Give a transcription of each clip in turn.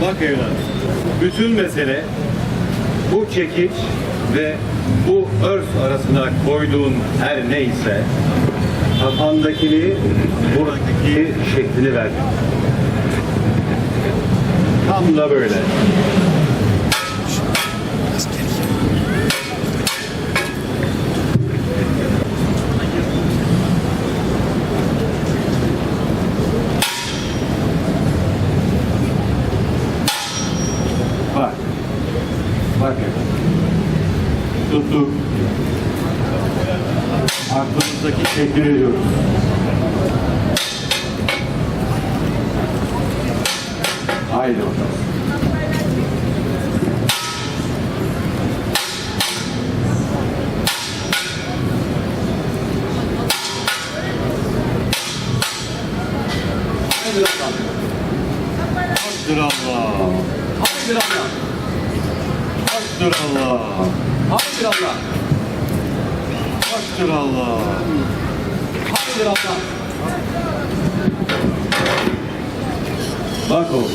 Bak evlat, bütün mesele bu çekiç ve bu örs arasına koyduğun her neyse kafandakini buradaki şeklini ver. Tam da böyle. Bak. Bak evlat. Tuttuk. Aklımızdaki şekli veriyoruz. Haydi bakalım. Haydi Allah. Haktır Allah. Haydi Allah. Haktır Allah. Haydi Allah. Haktır Allah. Haydi Allah. Bak oğlum.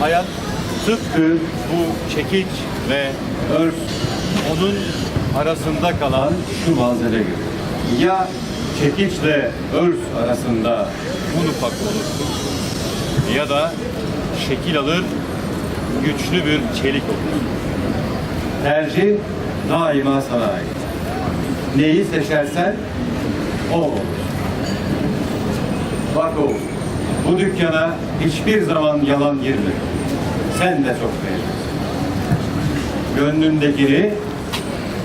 Hayat tıpkı bu çekiç ve örs onun arasında kalan şu malzeme gibi. Ya çekiçle örs arasında un ufak olursun ya da şekil alır güçlü bir çelik olur. Tercih daima sana ait. Neyi seçersen o olur. Bak oğlum, bu dükkana hiçbir zaman yalan girme. Sen de çok beğenirsin. Gönlündekini,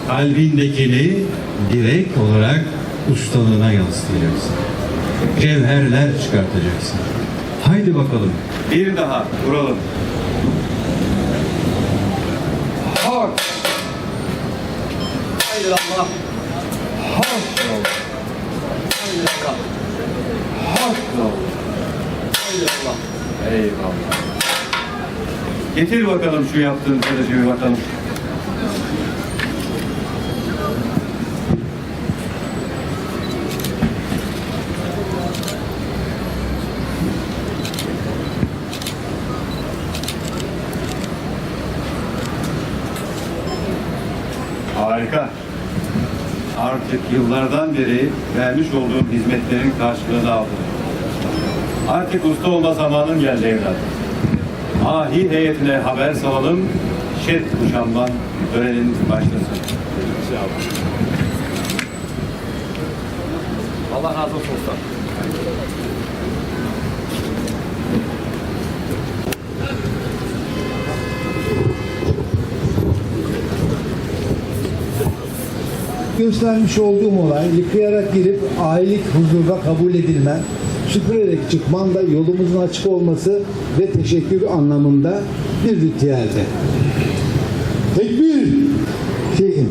kalbindekini direkt olarak ustalığına yansıtacaksın. Cevherler çıkartacaksın. Haydi bakalım. bir daha kuralım. Hak. Haydi Allah. Hak. Haydi Allah. Hak. Haydi Allah. Eyvallah. Getir bakalım şu yaptığın bir bakalım. Harika. Artık yıllardan beri vermiş olduğum hizmetlerin karşılığını aldım. Artık usta olma zamanın geldi evlat. Ahi heyetine haber salalım. Şet kuşanman törenin başlasın. Allah razı olsun usta. Göstermiş olduğum olay yıkayarak girip ailelik huzurda kabul edilmen, süpürerek çıkman da yolumuzun açık olması ve teşekkür anlamında bir ritüeldi. Tekbir! Şeyhim,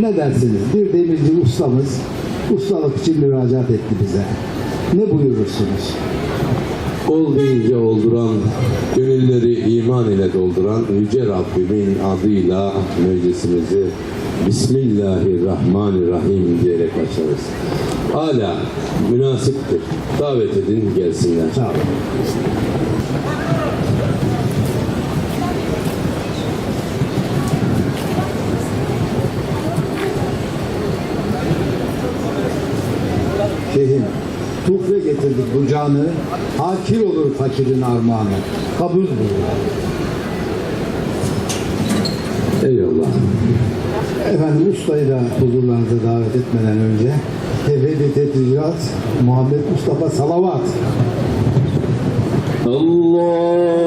ne dersiniz? Bir demirci ustamız ustalık için müracaat etti bize. Ne buyurursunuz? Ol deyince olduran, gönülleri iman ile dolduran Yüce Rabbimin adıyla meclisimizi Bismillahirrahmanirrahim diyerek açarız. Hala münasiptir. Davet edin gelsinler. Olun. Şeyhim, tufre getirdik bu canı, hakir olur fakirin armağanı. Kabul buyur. Eyvallah. Efendim ustayı da huzurlarınıza davet etmeden önce tevhid-i tedricat, Muhammed Mustafa salavat. Allahümme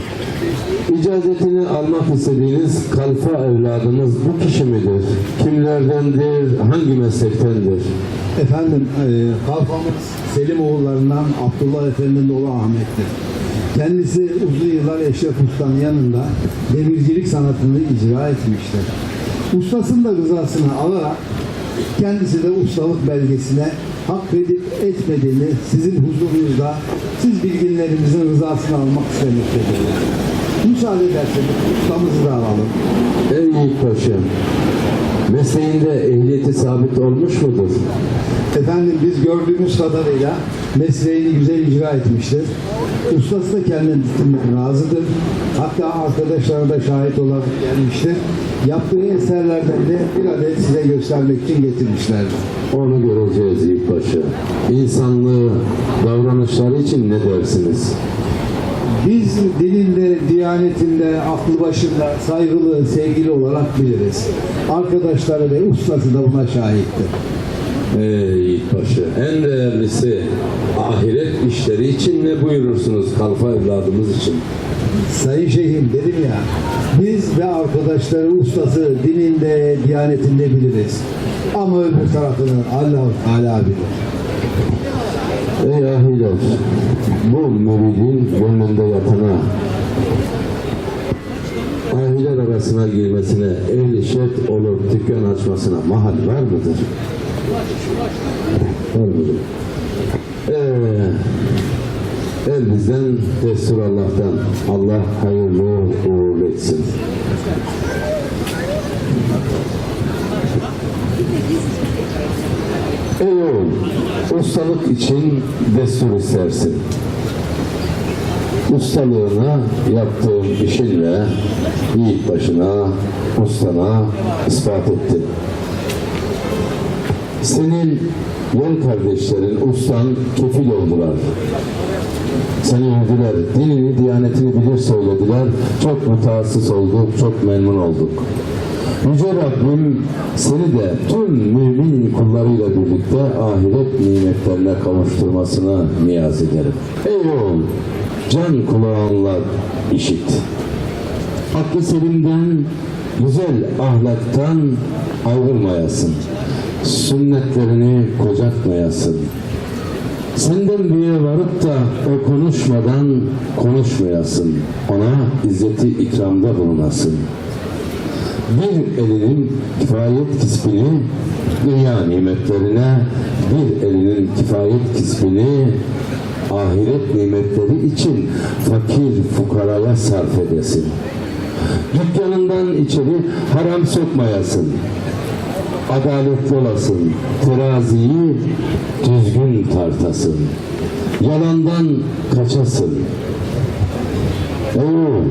istediğiniz kalfa evladımız bu kişi midir? Kimlerdendir? Hangi meslektendir? Efendim, e, kalfamız Selim oğullarından Abdullah Efendi'nin oğlu Ahmet'tir. Kendisi uzun yıllar Eşref Usta'nın yanında demircilik sanatını icra etmiştir. Ustasının da rızasını alarak kendisi de ustalık belgesine hak edip etmediğini sizin huzurunuzda siz bilginlerimizin rızasını almak istemektedir. Müsaade ederseniz ustamızı da alalım. Ey Yiğit Paşa, mesleğinde ehliyeti sabit olmuş mudur? Efendim biz gördüğümüz kadarıyla mesleğini güzel icra etmiştir. Ustası da kendisinden razıdır. Hatta arkadaşları da şahit olarak gelmiştir. Yaptığı eserlerden de bir adet size göstermek için getirmişlerdir. Onu göreceğiz Yiğit Paşa. İnsanlığı, davranışları için ne dersiniz? Biz dilinde, diyanetinde, aklı başında saygılı, sevgili olarak biliriz. Arkadaşları ve ustası da buna şahittir. Ey Yiğit Paşa, en değerlisi ahiret işleri için ne buyurursunuz kalfa evladımız için? Sayın Şeyhim dedim ya, biz ve arkadaşları ustası dininde, diyanetinde biliriz. Ama öbür tarafını Allah Teala bilir. Ey ahiler, bu müridin gönlünde yatana, ahiler arasına girmesine, ehli şert olup dükkan açmasına mahal var mıdır? Var mıdır? Ee, el bizden, destur Allah'tan. Allah hayırlı uğurlu etsin. Oğul, ustalık için destur istersin. Ustalığını yaptığın işinle yiğit başına, ustana ispat ettin. Senin yol kardeşlerin, ustan kefil oldular. Seni övdüler, dinini, diyanetini bilir söylediler. Çok mutaassıs olduk, çok memnun olduk. Yüce Rabbim seni de tüm mümin kullarıyla birlikte ahiret nimetlerine kavuşturmasına niyaz ederim. Ey oğul, can kulağınla işit. Hakkı selimden, güzel ahlaktan ayrılmayasın. Sünnetlerini kocatmayasın. Senden büyüğe varıp da o konuşmadan konuşmayasın. Ona izzeti ikramda bulunasın. Bir elinin kifayet kisbini dünya nimetlerine, bir elinin kifayet kisbini ahiret nimetleri için fakir fukaraya sarf edesin. Dükkanından içeri haram sokmayasın. Adaletli olasın, teraziyi düzgün tartasın. Yalandan kaçasın. Oo,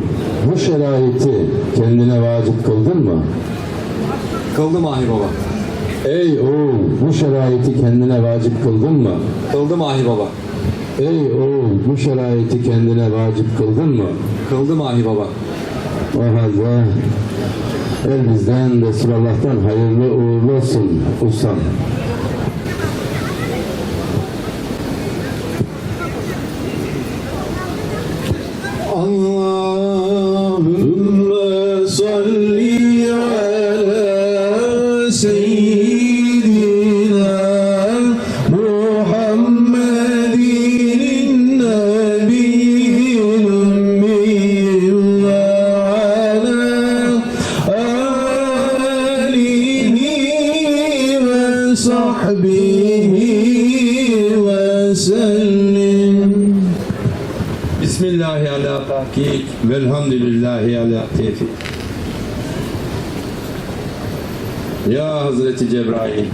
şeraiti kendine vacip kıldın mı? Kıldım Mahir Baba. Ey oğul, bu şeraiti kendine vacip kıldın mı? Kıldım Mahir Baba. Ey oğul, bu şeraiti kendine vacip kıldın mı? Kıldım Mahir Baba. O halde el bizden, Resulullah'tan hayırlı uğurlu olsun ustam. Allahümme Bismillahi ala tahkik velhamdülillahi ala tevfik. Ya Hazreti Cebrail,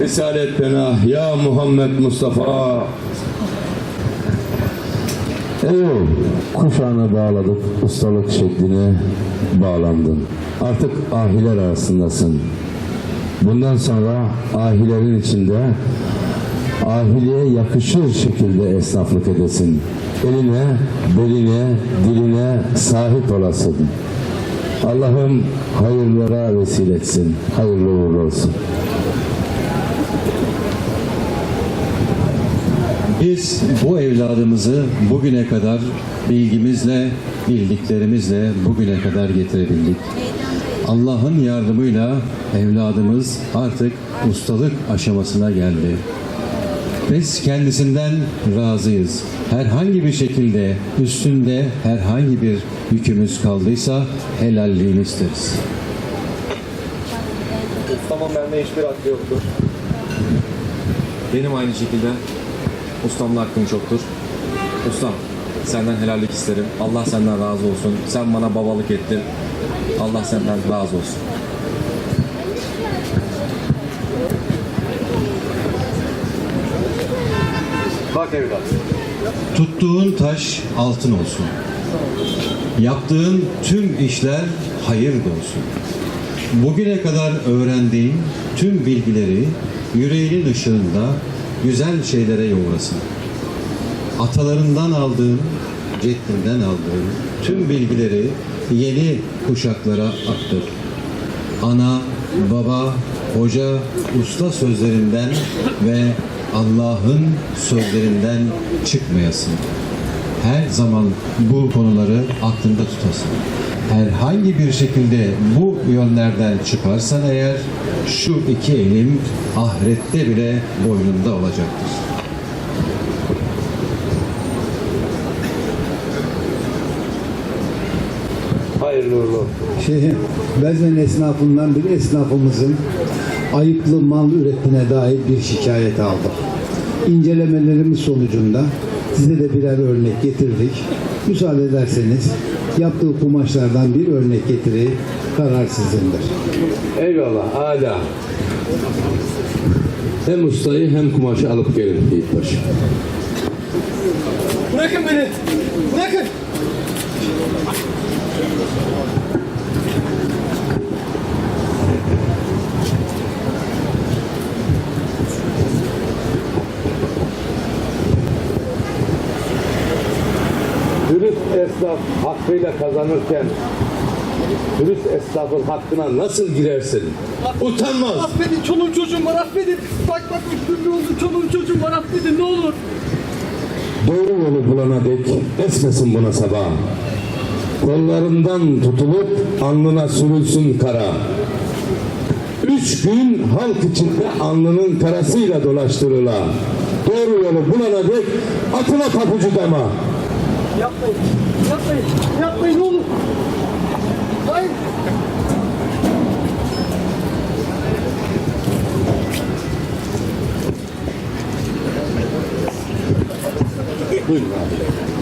Risalet Penah, Ya Muhammed Mustafa. Evet, kuşağına bağladık, ustalık şekline bağlandın. Artık ahiler arasındasın. Bundan sonra ahilerin içinde ahiliye yakışır şekilde esnaflık edesin. Eline, beline, diline sahip olasın. Allah'ım hayırlara vesile etsin. Hayırlı uğurlu olsun. Biz bu evladımızı bugüne kadar bilgimizle, bildiklerimizle bugüne kadar getirebildik. Allah'ın yardımıyla evladımız artık ustalık aşamasına geldi. Biz kendisinden razıyız. Herhangi bir şekilde üstünde herhangi bir yükümüz kaldıysa helalliğini isteriz. Ustamın bende hiçbir hakkı yoktur. Benim aynı şekilde ustamın hakkın çoktur. Ustam senden helallik isterim. Allah senden razı olsun. Sen bana babalık ettin. Allah senden razı olsun. Bak evlat. Tuttuğun taş altın olsun. Yaptığın tüm işler hayır olsun. Bugüne kadar öğrendiğin tüm bilgileri yüreğinin ışığında güzel şeylere yoğurasın. Atalarından aldığın, ceddinden aldığın tüm bilgileri yeni kuşaklara aktar. Ana, baba, hoca, usta sözlerinden ve Allah'ın sözlerinden çıkmayasın. Her zaman bu konuları aklında tutasın. Herhangi bir şekilde bu yönlerden çıkarsan eğer şu iki elim ahirette bile boynunda olacaktır. Hayırlı uğurlu olsun. Şey, Bezmen esnafından bir esnafımızın ayıplı mal ürettiğine dair bir şikayet aldık. İncelemelerimiz sonucunda size de birer örnek getirdik. Müsaade ederseniz yaptığı kumaşlardan bir örnek getireyim. Karar sizindir. Eyvallah, âlâ. Hem ustayı hem kumaşı alıp gelin Yiğitbaşı. Bırakın beni. Bırakın. Esnaf hakkıyla kazanırken dürüst esnafın hakkına nasıl girersin? Utanmaz. Affedin çoluğum çocuğum var affedin. Bak bak üstümde oldu çoluğum çocuğum var affedin ne olur. Doğru yolu bulana dek esmesin buna sabah. Kollarından tutulup alnına sürülsün kara. Üç gün halk içinde alnının karasıyla dolaştırıla. Doğru yolu bulana dek atıla tapucu dama. nhấc đi nhấc đi nhấc đi luôn. Đấy Hãy subscribe cho kênh Ghiền Mì Gõ Để không bỏ lỡ những video hấp dẫn